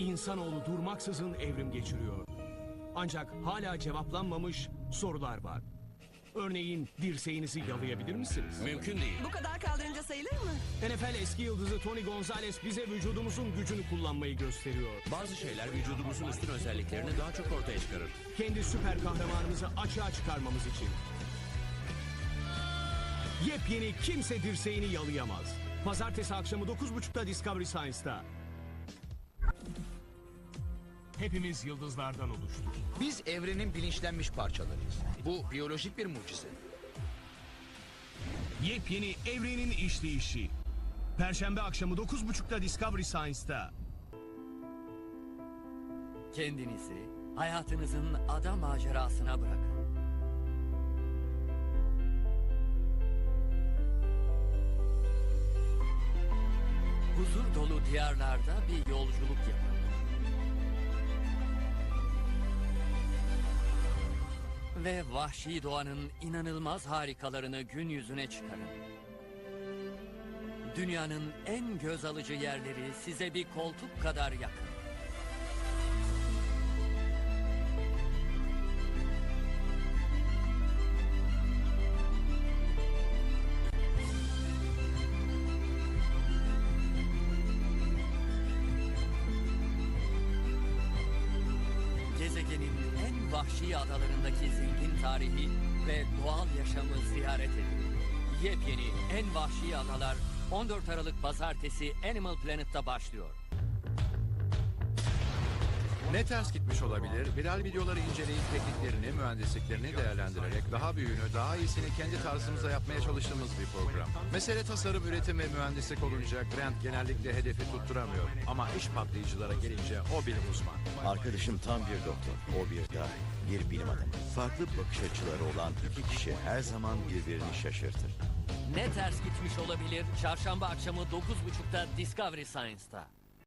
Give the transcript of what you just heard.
insanoğlu durmaksızın evrim geçiriyor. Ancak hala cevaplanmamış sorular var. Örneğin dirseğinizi yalayabilir misiniz? Mümkün değil. Bu kadar kaldırınca sayılır mı? NFL eski yıldızı Tony Gonzalez bize vücudumuzun gücünü kullanmayı gösteriyor. Bazı şeyler vücudumuzun üstün özelliklerini daha çok ortaya çıkarır. Kendi süper kahramanımızı açığa çıkarmamız için. Yepyeni kimse dirseğini yalayamaz. Pazartesi akşamı 9.30'da Discovery Science'da. Hepimiz yıldızlardan oluştuk. Biz evrenin bilinçlenmiş parçalarıyız. Bu biyolojik bir mucize. Yepyeni evrenin işleyişi. Perşembe akşamı 9.30'da Discovery Science'da. Kendinizi hayatınızın ada macerasına bırakın. Huzur dolu diyarlarda bir yolculuk yapın. Ve vahşi doğanın inanılmaz harikalarını gün yüzüne çıkarın. Dünyanın en göz alıcı yerleri size bir koltuk kadar yakın. Gezegenin en vahşi adalarındaki zengin tarihi ve doğal yaşamı ziyaret edin. Yepyeni en vahşi adalar 14 Aralık Pazartesi Animal Planet'ta başlıyor. Ne ters gitmiş olabilir? Viral videoları inceleyip tekniklerini, mühendisliklerini değerlendirerek daha büyüğünü, daha iyisini kendi tarzımıza yapmaya çalıştığımız bir program. Mesele tasarım, üretim ve mühendislik olunca Grant genellikle hedefi tutturamıyor. Ama iş patlayıcılara gelince o bir uzman. Arkadaşım tam bir doktor. O bir dahi, bir bilim adamı. Farklı bakış açıları olan iki kişi her zaman birbirini şaşırtır. Ne ters gitmiş olabilir? Çarşamba akşamı 9.30'da Discovery Science'da.